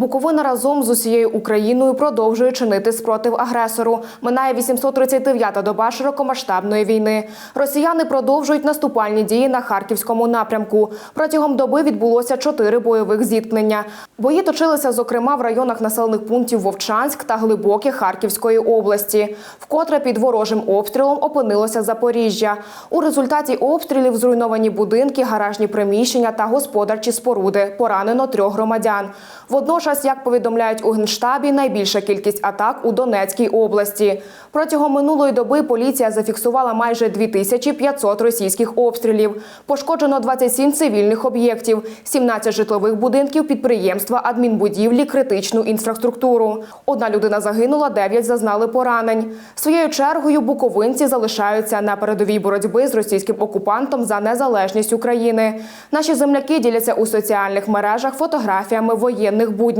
Буковина разом з усією Україною продовжує чинити спротив агресору. Минає 839-та доба широкомасштабної війни. Росіяни продовжують наступальні дії на харківському напрямку. Протягом доби відбулося чотири бойових зіткнення. Бої точилися, зокрема, в районах населених пунктів Вовчанськ та Глибоке Харківської області. Вкотре під ворожим обстрілом опинилося Запоріжжя. У результаті обстрілів зруйновані будинки, гаражні приміщення та господарчі споруди. Поранено трьох громадян. Водночас, як повідомляють у Генштабі, найбільша кількість атак у Донецькій області. Протягом минулої доби поліція зафіксувала майже 2500 російських обстрілів. Пошкоджено 27 цивільних об'єктів, 17 житлових будинків, підприємства, адмінбудівлі, критичну інфраструктуру. Одна людина загинула, 9 зазнали поранень. Своєю чергою буковинці залишаються на передовій боротьби з російським окупантом за незалежність України. Наші земляки діляться у соціальних мережах фотографіями воєнних буднів,